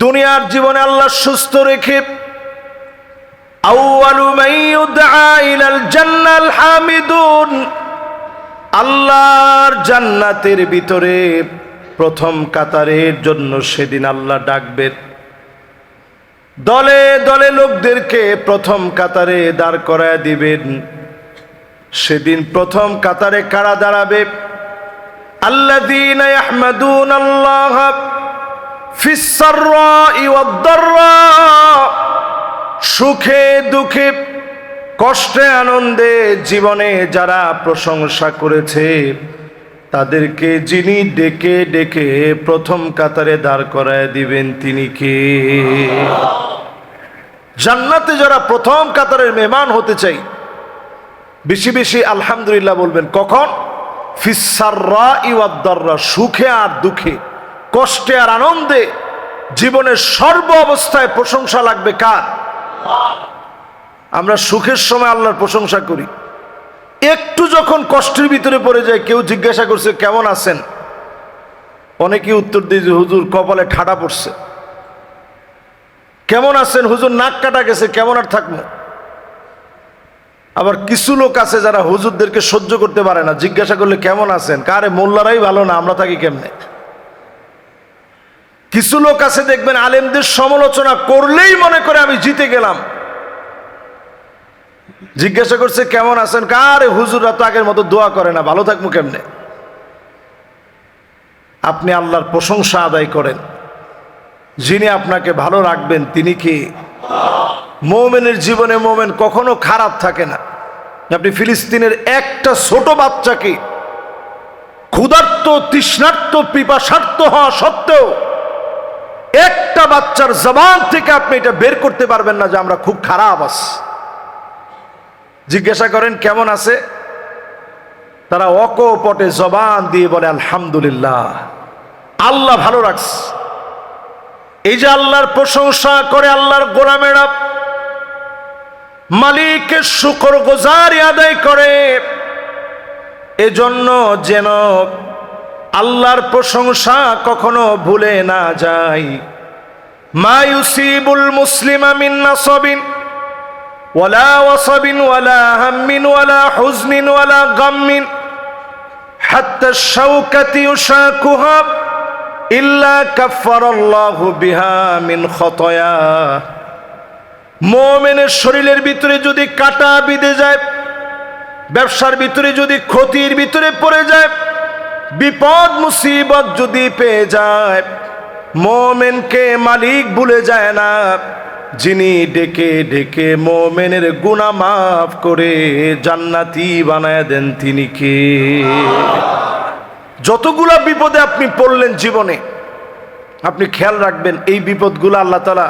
দুনিয়ার জীবনে আল্লাহ সুস্থ রেখে আল্লাহর জান্নাতের ভিতরে প্রথম কাতারের জন্য সেদিন আল্লাহ ডাকবে দলে দলে লোকদেরকে প্রথম কাতারে দাঁড় করায় দিবেন। সেদিন প্রথম কাতারে কারা দাঁড়াবে? আল্লাহ ওয়াদ-দাররা সুখে দুঃখে, কষ্টে আনন্দে জীবনে যারা প্রশংসা করেছে, তাদেরকে যিনি ডেকে ডেকে প্রথম কাতারে দাঁড় করায় দিবেন তিনি কে? জান্নাতে যারা প্রথম কাতারের মেহমান হতে চাই, বেশি বেশি আলহামদুলিল্লাহ বলবেন, কখন? ফিসাররা ইওয়াদ্দাররা সুখে আর দুঃখে। কষ্টে আর আনন্দে জীবনের সর্ব অবস্থায় প্রশংসা লাগবে কার? আমরা সুখের সময় আল্লাহর প্রশংসা করি। একটু যখন কষ্টের ভিতরে পড়ে যায়, কেউ জিজ্ঞাসা করছে, কেমন আছেন? অনেকেই উত্তর দিয়ে যে, হুজুর, কপালে ঠাডা পড়ছে। কেমন আছেন? হুজুর, নাক কাটা গেছে, কেমন আর থাকব? আবার কিছু লোক আছে যারা হুজুরদেরকে সহ্য করতে পারে না, জিজ্ঞাসা করলে, কেমন আছেন? কারে, মোল্লারাই ভালো না, আমরা থাকি কেমনে? কিছু লোক আছে দেখবেন আলেমদের সমালোচনা করলেই মনে করে আমি জিতে গেলাম। জিজ্ঞাসা করছে, কেমন আছেন? কারে, হুজুররা তো আগের মতো দোয়া করে না, ভালো থাকব কেমনে? আপনি আল্লাহর প্রশংসা আদায় করেন। যিনি আপনাকে ভালো রাখবেন, তিনি কি? মোমেনের জীবনে মোমেন কখনো খারাপ থাকে না। আপনি ফিলিস্তিনের একটা ছোট বাচ্চাকে ক্ষুধার্ত, তৃষ্ণার্ত পিপাসার্থ হওয়া সত্ত্বেও একটা বাচ্চার জবান থেকে আপনি এটা বের করতে পারবেন না যে আমরা খুব খারাপ আছি। জিজ্ঞাসা করেন, কেমন আছে? তারা অকপটে জবান দিয়ে বলে, আলহামদুলিল্লাহ, আল্লাহ ভালো রাখছে। এই যে আল্লাহর প্রশংসা করে আল্লাহর গোলামেরা মালিকের শুকর গোজারি আদায় করে, এজন্য যেন আল্লাহর প্রশংসা কখনো ভুলে না যাই। মায়ুসিবুল মুসলিম ওয়ালা ইল্লা শরীরের ভিতরে যদি কাটা বিঁধে যায়, ব্যবসার ভিতরে যদি ক্ষতির ভিতরে পড়ে যায় বিপদ, মুসিবত যদি পেয়ে যায়, মোমেনকে মালিক ভুলে যায় না। যিনি ডেকে ডেকে মোমেনের গুণা মাফ করে জান্নাতি বানায় দেন তিনি কে? যতগুলা বিপদে আপনি পড়লেন জীবনে, আপনি খেয়াল রাখবেন, এই বিপদগুলো আল্লাহ তালা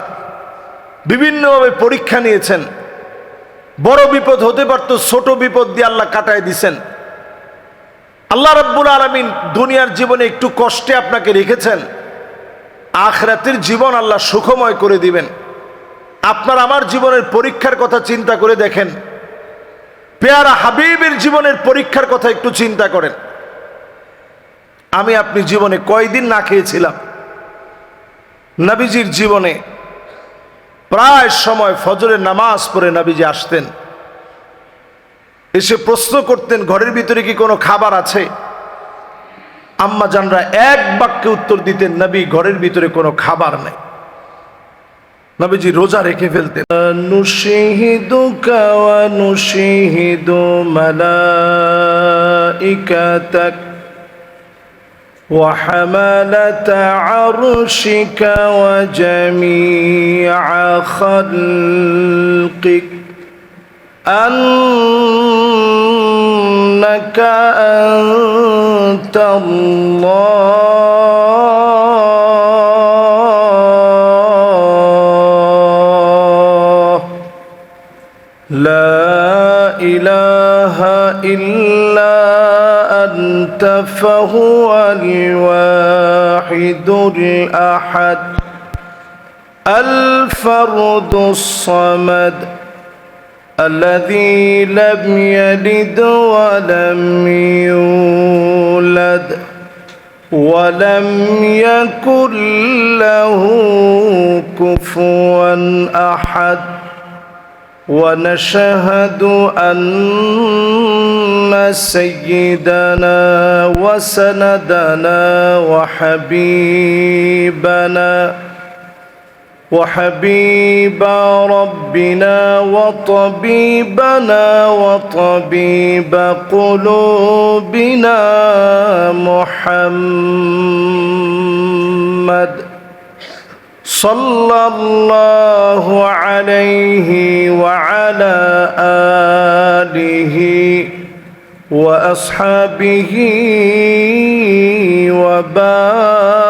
বিভিন্নভাবে পরীক্ষা নিয়েছেন। বড় বিপদ হতে পারতো, ছোট বিপদ দিয়ে আল্লাহ কাটায় দিছেন। আল্লাহ রব্বুল আলমিন দুনিয়ার জীবনে একটু কষ্টে আপনাকে রেখেছেন। আখরাতের জীবন আল্লাহ সুখময় করে দিবেন। আপনার আমার জীবনের পরীক্ষার কথা চিন্তা করে দেখেন। পেয়ারা হাবিবের জীবনের পরীক্ষার কথা একটু চিন্তা করেন। আমি আপনি জীবনে কয়দিন না খেয়েছিলাম। নবীজির জীবনে প্রায় সময় ফজরের নামাজ পড়ে নবীজি আসতেন। এসে প্রশ্ন করতেন ঘরের ভিতরে কি কোনো খাবার আছে আম্মা জানরা এক বাক্যে উত্তর দিতেন নবী ঘরের ভিতরে কোনো খাবার নেই নবীজি রোজা রেখে ফেলতেন নুশিহিদুকা ওয়া নুশিহিদু মালাইকাতাক وحملة عرشك وجميع خلقك أنك أنت الله. لا إله إلا أنت فهو الواحد الأحد الفرد الصمد. الذي لم يلد ولم يولد ولم يكن له كفوا أحد ونشهد أن سيدنا وسندنا وحبيبنا وحبيب ربنا وطبيبنا وطبيب قلوبنا محمد صلى الله عليه وعلى آله وأصحابه وبارك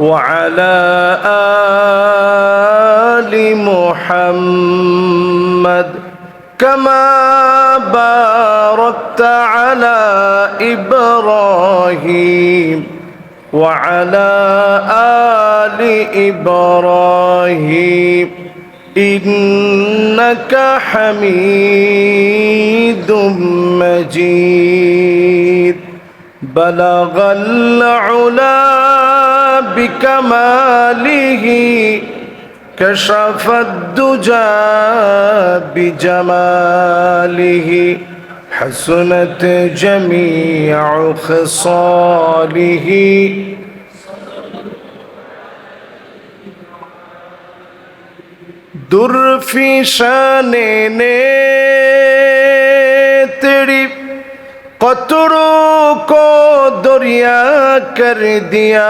وعلى آل محمد كما باركت على إبراهيم وعلى آل إبراهيم إنك حميد مجيد. بلغ العلا بكماله كشف الدجى بجماله حسنت جميع خصاله در في شان قطروں کو دریا کر دیا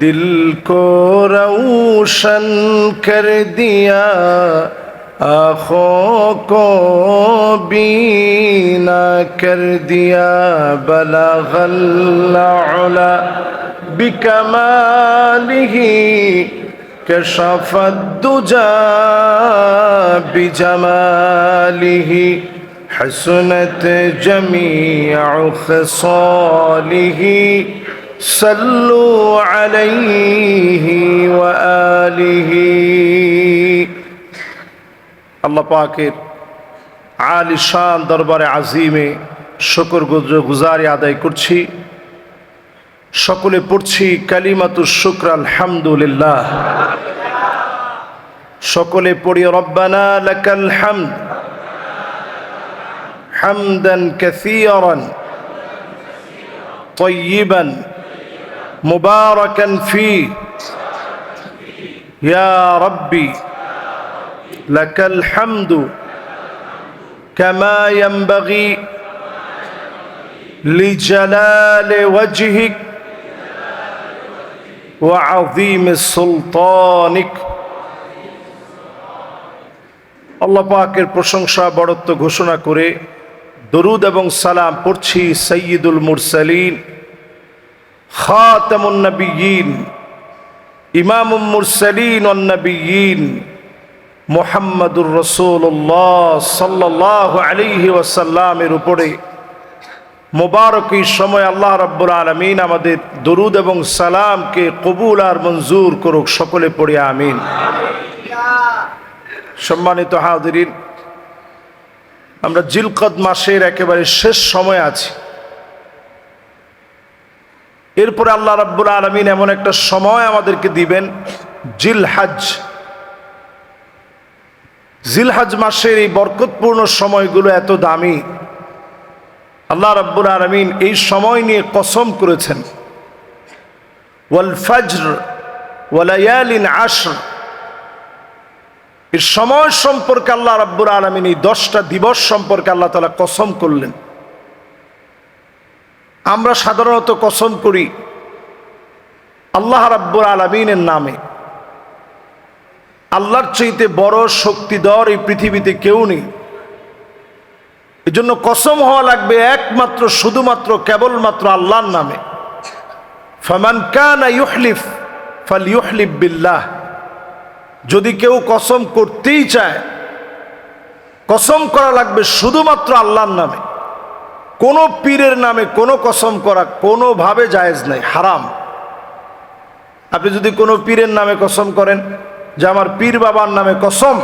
دل کو روشن کر دیا آنکھوں کو بینا کر دیا بلغ العلا بکمالہی كشف الدجى بجماله حسنت جميع خصاله صلوا عليه وآله আল্লাহ পাকের আলি শান দরবারে আজিমে শকর গুজারি আদায় করছি সকলে পড়ছি কালিমাতুর শুক্র আলহামদুলিল্লাহ সকলে পড়ি রব্বানা লাকাল হামদ হামদান কাসীরান طيبا مباركا فيه يا ربي لك الحمد كما ينبغي لجلال وجهك وعظيم سلطانك আল্লাহ পাকের প্রশংসা বড়ত্ব ঘোষণা করে দরুদ এবং সালাম পড়ছি সৈয়দুল মুরসালিন, খাতামুন নবিয়িন ইমামুল মুরসালিন মোহাম্মদুর রসুল্লাহ সাল্লাহ আলিহি ওয়াসাল্লামের উপরে মোবারক সময় আল্লাহ রাব্বুল আলমিন আমাদের দরুদ এবং সালামকে কবুল আর মঞ্জুর করুক, সকলে পড়ে আমিন। সম্মানিত হাদিরিন আমরা জিলকদ মাসের একেবারে শেষ সময় আছি। এরপরে আল্লাহ রাব্বুল আলমিন এমন একটা সময় আমাদেরকে দিবেন জিল হাজ জিলহাজ মাসের এই বরকতপূর্ণ সময়গুলো এত দামি। আল্লাহ রাব্বুল আলমিন এই সময় নিয়ে কসম করেছেন। ওয়াল ফজর ওয়ালায়ালিন আশর। এর সময় সম্পর্কে আল্লাহ রাব্বুল আলমিন এই দশটা দিবস সম্পর্কে আল্লাহ তালা কসম করলেন। আমরা সাধারণত কসম করি আল্লাহ রাব্বুল আলমিনের নামে। আল্লাহর চাইতে বড় শক্তিধর এই পৃথিবীতে কেউ নেই। এজন্য কসম হওয়া লাগবে একমাত্র, শুধুমাত্র, কেবলমাত্র আল্লাহর নামে। ফমান কানা ইউহলিফ, ফাল ইউহলিফ বিল্লাহ। যদি কেউ কসম করতেই চায়, কসম করা লাগবে শুধুমাত্র আল্লাহর নামে। কোনো পীরের নামে কোনো কসম করা কোনোভাবে জায়েজ নাই, হারাম। আপনি যদি কোনো পীরের নামে কসম করেন, যে আমার পীর বাবার নামে কসম,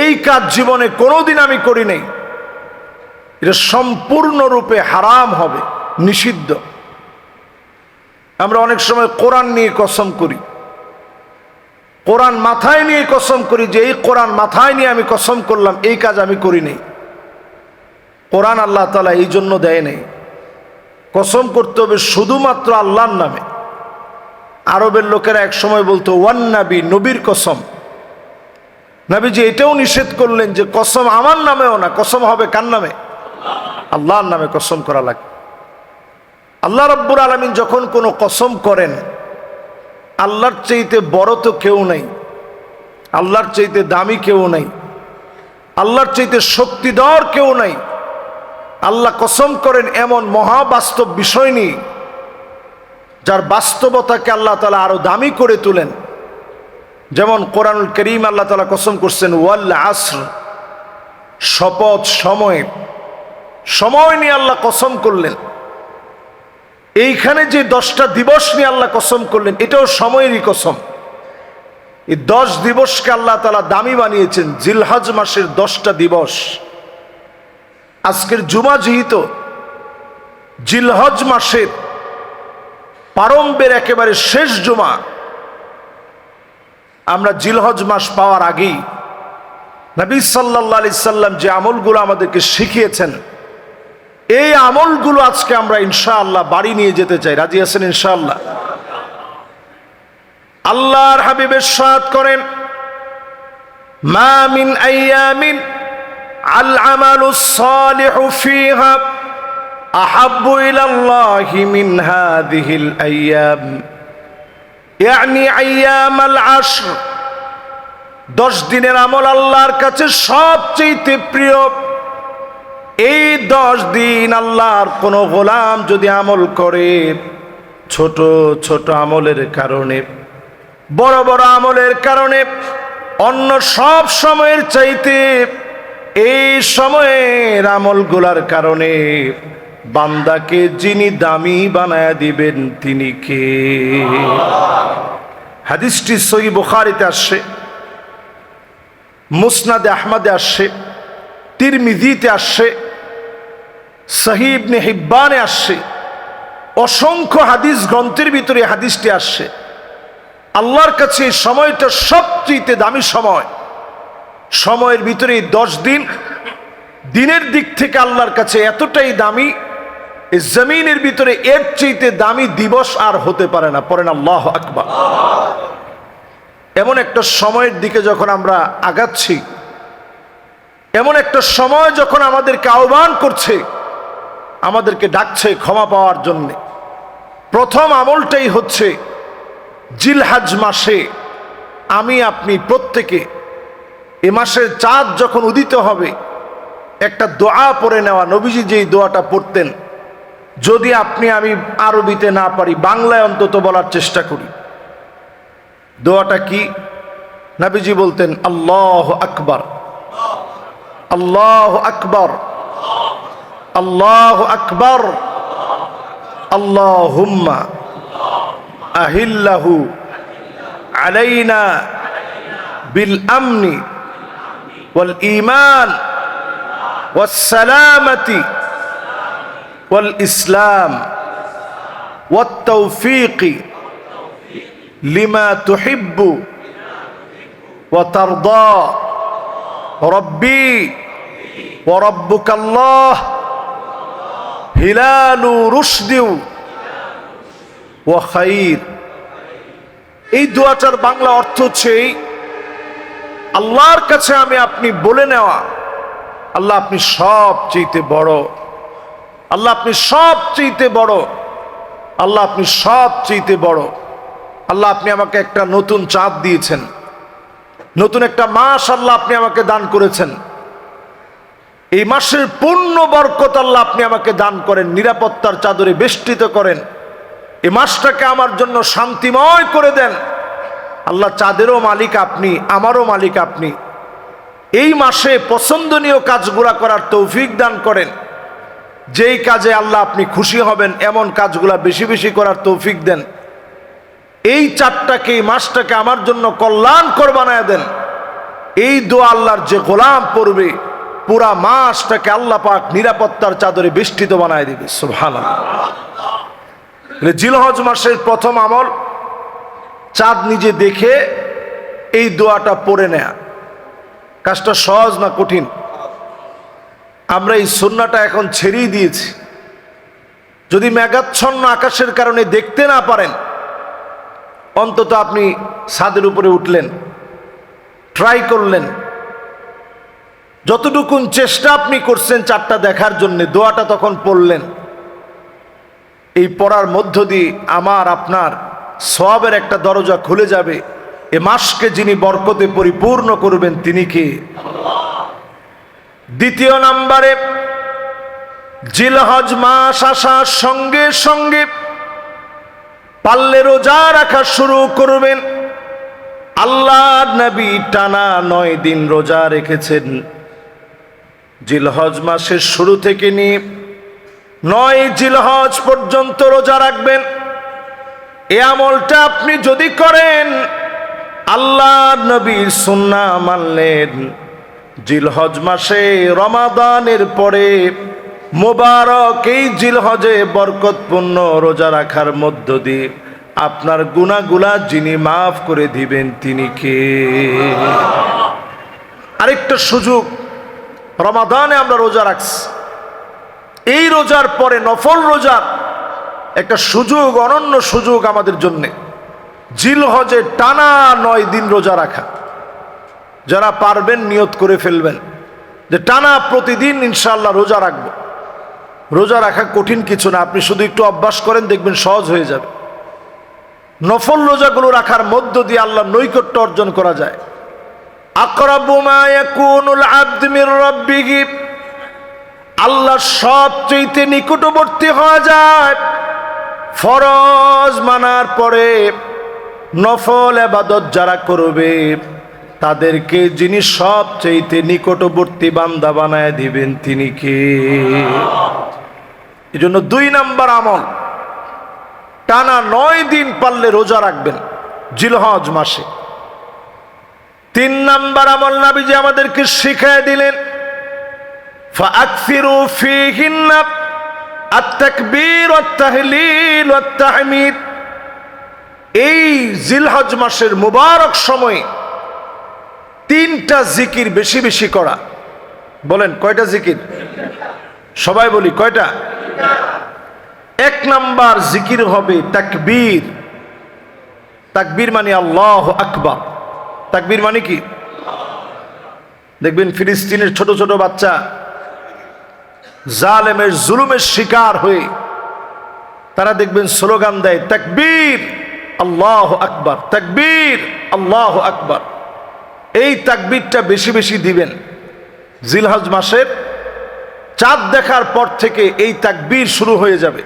এই কাজ জীবনে কোনোদিন আমি করি নাই। এটা সম্পূর্ণরূপে হারাম হবে, নিষিদ্ধ। আমরা অনেক সময় কোরআন নিয়ে কসম করি। কোরআন মাথায় নিয়ে কসম করি যে এই কোরআন মাথায় নিয়ে আমি কসম করলাম, এই কাজ আমি করি নাই। কোরআন আল্লাহ তালা এই জন্য দেয় নেই। কসম করতে হবে শুধুমাত্র আল্লাহর নামে। আরবের লোকেরা এক সময় বলতো, ওয়ান নাবি, নবীর কসম। নাবিজি, এটাও নিষেধ করলেন যে কসম আমার নামেও না, কসম হবে কার নামে? আল্লাহর নামে কসম করা লাগে আল্লাহ রব্বুর আলমিন যখন কোনো কসম করেন আল্লাহর চাইতে বড় তো কেউ নাই। আল্লাহর চাইতে দামি কেউ নাই। আল্লাহর চাইতে শক্তিধর কেউ নাই। আল্লাহ কসম করেন এমন মহাবাস্তব বিষয় নিয়ে, যার বাস্তবতাকে আল্লাহ তালা আরও দামি করে তোলেন। যেমন কোরআনুল করিম আল্লাহ তালা কসম করছেন, ওয়াল আসর শপথ সময়। সময় নিয়ে আল্লাহ কসম করলেন। এইখানে যে দশটা দিবস নিয়ে আল্লাহ কসম করলেন, এটাও সময়েরই কসম। এই দশ দিবসকে আল্লাহ তালা দামি বানিয়েছেন, জিলহাজ মাসের দশটা দিবস। আজকের জুমা জিহিত জিলহজ মাসের পারম্বের একেবারে শেষ জুমা, আমরা জিলহজ মাস পাওয়ার আগেই নবী সাল্লাহ আলি সাল্লাম যে আমলগুলো আমাদেরকে শিখিয়েছেন এই আমলগুলো আজকে আমরা ইনশাআল্লাহ বাড়ি নিয়ে যেতে চাই। রাজি আছেন ইনশাআল্লাহ? আল্লাহর হাবিবের সাদ করেন মামিন আইয়ামিন আল আমালু সালিহু ফিহা আহাব্বু ইলাল্লাহি মিন হাদিহিল আইয়াম। ইয়ানি আইয়ামাল আশর, দশ দিনের আমল আল্লাহর কাছে সবচেয়ে প্রিয় এই দশ দিন আল্লাহর কোনো গোলাম যদি আমল করে, ছোট ছোট আমলের কারণে, বড় বড় আমলের কারণে, অন্য সব সময়ের চাইতে এই সময়ের আমলগুলার কারণে বান্দাকে যিনি দামি বানায় দিবেন, তিনি কে? হাদিসটি সই বুখারিতে আসছে, মুসনাদে আহমদে আসছে। তিরমিজিতে আসছে সাহিবনে হিব্বানে আসছে, অসংখ্য হাদিস গ্রন্থের ভিতরে হাদিসটি আসছে। আল্লাহর কাছে এই সময়টা সবচেয়ে দামি সময়। সময়ের ভিতরে দশ দিন, দিনের দিক থেকে আল্লাহর কাছে এতটাই দামি জমিনের ভিতরে এর চাইতে দামি দিবস আর হতে পারে না। পরে না আল্লাহ আকবার। এমন একটা সময়ের দিকে যখন আমরা আগাচ্ছি এমন একটা সময় যখন আমাদেরকে আহ্বান করছে, আমাদেরকে ডাকছে ক্ষমা পাওয়ার জন্যে। প্রথম আমলটাই হচ্ছে, জিলহাজ মাসে আমি আপনি প্রত্যেকে এ মাসের চাঁদ যখন উদিত হবে, একটা দোয়া পড়ে নেওয়া। নবীজি যেই দোয়াটা পড়তেন, যদি আপনি আমি আরবিতে না পারি, বাংলায় অন্তত বলার চেষ্টা করি। দোয়াটা কি? নবীজি বলতেন, আল্লাহ আকবার। الله أكبر. الله أكبر. اللهم أهله علينا بالأمن والإيمان والسلامة والإسلام والتوفيق لما تحب وترضى. ربي ওরব্বুকাল্লাহ হিলালু রুশদিউ ও খাইর। এই দোয়াটার বাংলা অর্থ হচ্ছে আল্লাহর কাছে আমি আপনি বলে নেওয়া, আল্লাহ আপনি সবচেয়েতে বড়, আল্লাহ আপনি সবচেয়েতে বড়, আল্লাহ আপনি সবচেয়েতে বড়, আল্লাহ আপনি আমাকে একটা নতুন চাঁদ দিয়েছেন, নতুন একটা মাস আল্লাহ আপনি আমাকে দান করেছেন। এই মাসের পূর্ণ বরকত আল্লাহ আপনি আমাকে দান করেন, নিরাপত্তার চাদরে বেষ্টিত করেন। এই মাসটাকে আমার জন্য শান্তিময় করে দেন। আল্লাহ চাঁদেরও মালিক আপনি, আমারও মালিক আপনি। এই মাসে পছন্দনীয় কাজগুলা করার তৌফিক দান করেন। যেই কাজে আল্লাহ আপনি খুশি হবেন, এমন কাজগুলা বেশি বেশি করার তৌফিক দেন। এই চারটাকে এই মাসটাকে আমার জন্য কল্যাণকর বানায় দেন। এই দোয়া আল্লাহর যে গোলাম পড়বে পুরা মাসটাকে আল্লাহ পাক নিরাপত্তার চাদরে বেষ্টিত বানায় দিবে সুভান জিলহজ মাসের প্রথম আমল, চাঁদ নিজে দেখে এই দোয়াটা পড়ে নেয়া। কাজটা সহজ না কঠিন? আমরা এই সন্নাটা এখন ছেড়েই দিয়েছি। যদি মেঘাচ্ছন্ন আকাশের কারণে দেখতে না পারেন, অন্তত আপনি ছাদের উপরে উঠলেন ট্রাই করলেন যতটুকুন চেষ্টা আপনি করছেন চারটা দেখার জন্য, দোয়াটা তখন পড়লেন। এই পড়ার মধ্য দিয়ে আমার, আপনার সবের একটা দরজা খুলে যাবে। এ মাসকে যিনি বরকতে পরিপূর্ণ করবেন, তিনি কে? দ্বিতীয় নাম্বারে, জিলহজ মাস আসার সঙ্গে সঙ্গে পাল্লে রোজা রাখা শুরু করবেন। আল্লাহ নবী টানা নয় দিন রোজা রেখেছেন। জিলহজ মাসের শুরু থেকে নিয়ে নয় জিলহজ পর্যন্ত রোজা রাখবেন। এ আমলটা আপনি যদি করেন আল্লাহ নবীর সুন্না মানলেন। জিলহজ মাসে রমাদানের পরে মোবারক এই জিলহজে বরকতপূর্ণ রোজা রাখার মধ্য দিয়ে আপনার গুণাগুলা যিনি মাফ করে দিবেন তিনি কে? আরেকটা সুযোগ রমাদানে আমরা রোজা রাখছি। এই রোজার পরে নফল রোজার একটা সুযোগ, অনন্য সুযোগ আমাদের জন্যে। জিলহজে টানা নয় দিন রোজা রাখা। যারা পারবেন নিয়ত করে ফেলবেন। যে টানা প্রতিদিন ইনশাল্লাহ রোজা রাখব। রোজা রাখা কঠিন কিছু না, আপনি শুধু একটু অভ্যাস করেন, দেখবেন সহজ হয়ে যাবে। নফল রোজাগুলো রাখার মধ্য দিয়ে আল্লাহ নৈকট্য অর্জন করা যায়। আকরাবু মা ইয়াকুনুল আবদু মির রাব্বিহি। আল্লাহ সবচেয়ে নিকটবর্তী হওয়া যায়। ফরজ মানার পরে নফল আবাদত যারা করবে, তাদেরকে যিনি সবচেয়ে নিকটবর্তী বান্দা বানায় দিবেন তিনি কে? এই জন্য দুই নাম্বার আমল, টানা নয় দিন পারলে রোজা রাখবেন, জিলহজ মাসে। তিন নাম্বার আমল নাবিজি আমাদেরকে শিখায় দিলেন ফাকসিরু ফিহিন্না আত্তাকবীর আত্তাহলিল আত্তাহমিদ এই জিলহজ মাসের মুবারক সময়ে তিনটা জিকির বেশি বেশি করা। বলেন, কয়টা জিকির? সবাই বলি, কয়টা? এক নাম্বার জিকির হবে তাকবীর। তাকবীর মানে আল্লাহ আকবার। তাকবীর মানে কি? দেখবেন ফিলিস্তিনের ছোট ছোট বাচ্চা জালেমের জুলুমের শিকার হয়ে তারা দেখবেন স্লোগান দেয়, তাকবীর আল্লাহ আকবার, তাকবীর আল্লাহ আকবার। এই তাকবীরটা বেশি বেশি দিবেন। জিলহজ মাসের চাঁদ দেখার পর থেকে এই তাকবীর শুরু হয়ে যাবে।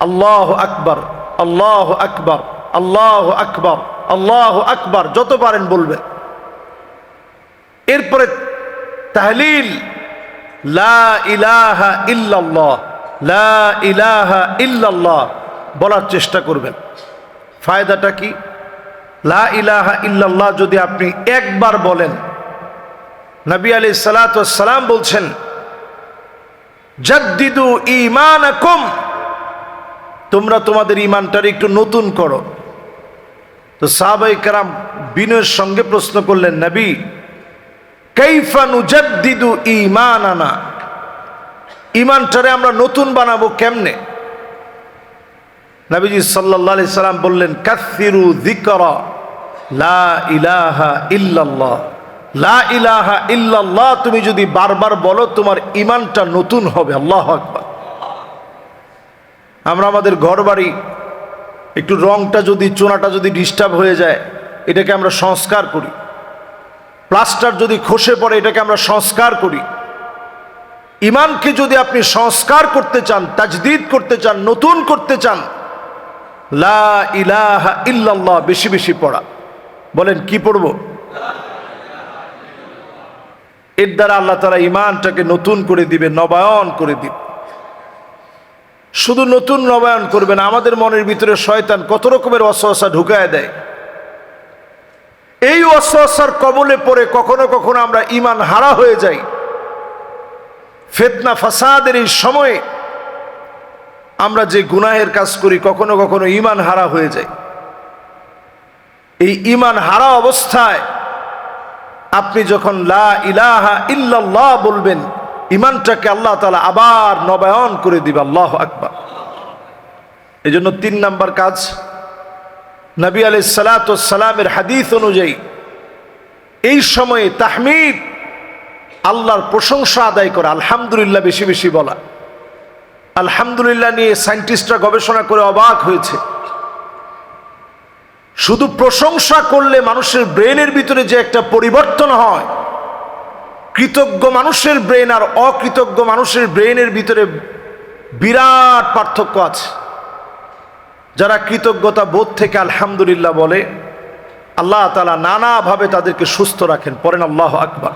আল্লাহ আকবার আল্লাহ আকবার আল্লাহ আকবার। আল্লাহ আকবার, যত পারেন বলবে। এরপরে তাহলিল, লা ইলাহা ইল্লাল্লাহ, লা ইলাহা ইল্লাল্লাহ বলার চেষ্টা করবেন। ফায়দাটা কি? লা ইলাহা ইল্লাল্লাহ যদি আপনি একবার বলেন। নবী আলী সালাম বলছেন, জাদ্দিদু ইমানাকুম তোমরা তোমাদের ইমানটার একটু নতুন করো। তো সাহাবাই কারাম বিনয়ের সঙ্গে প্রশ্ন করলেন, নবী, কাইফা ইমান আনা ইমানটারে আমরা নতুন বানাবো কেমনে? নবীজি আলাইহি সাল্লাম বললেন, কাসিরু দিকর লা ইলাহা ইল্লাল্লাহ। লা ইলাহা ইল্লাল্লাহ, তুমি যদি বারবার বলো, তোমার ইমানটা নতুন হবে। আল্লাহ আকবার। আমরা আমাদের ঘর বাড়ি একটু রংটা যদি, চোনাটা যদি ডিস্টার্ব হয়ে যায়, এটাকে আমরা সংস্কার করি। প্লাস্টার যদি খসে পড়ে, এটাকে আমরা সংস্কার করি। ইমানকে যদি আপনি সংস্কার করতে চান, তাজদিদ করতে চান, নতুন করতে চান, লা ইলাহা ইল্লাল্লাহ বেশি বেশি পড়া। বলেন, কি পড়ব? এর দ্বারা আল্লাহ তারা ইমানটাকে নতুন করে দিবে নবায়ন করে দিবে শুধু নতুন নবায়ন করবে না, আমাদের মনের ভিতরে শয়তান কত রকমের অসহসা ঢুকায় দেয়। এই অসহসার কবলে পড়ে কখনো কখনো আমরা ইমান হারা হয়ে যাই। ফেতনা ফাসাদের এই সময়ে আমরা যে গুনাহের কাজ করি, কখনো কখনো ইমান হারা হয়ে যায় এই ইমান হারা অবস্থায় আপনি যখন লা ইলাহা ইল্লাল্লাহ বলবেন ইমানটাকে আল্লাহ তালা আবার নবায়ন করে দিবে, আল্লাহ আকবার। এই জন্য তিন নাম্বার কাজ, নবী আলি সালাতামের হাদিস অনুযায়ী এই সময়ে তাহমিদ আল্লাহর প্রশংসা আদায় করা, আলহামদুলিল্লাহ বেশি বেশি বলা। আলহামদুলিল্লাহ নিয়ে সায়েন্টিস্টরা গবেষণা করে অবাক হয়েছে। শুধু প্রশংসা করলে মানুষের ব্রেনের ভিতরে যে একটা পরিবর্তন হয় কৃতজ্ঞ মানুষের ব্রেন আর অকৃতজ্ঞ মানুষের ব্রেনের ভিতরে বিরাট পার্থক্য আছে। যারা কৃতজ্ঞতা বোধ থেকে আলহামদুলিল্লাহ বলে, আল্লাহ তালা নানাভাবে তাদেরকে সুস্থ রাখেন। পরেন আল্লাহ আকবার।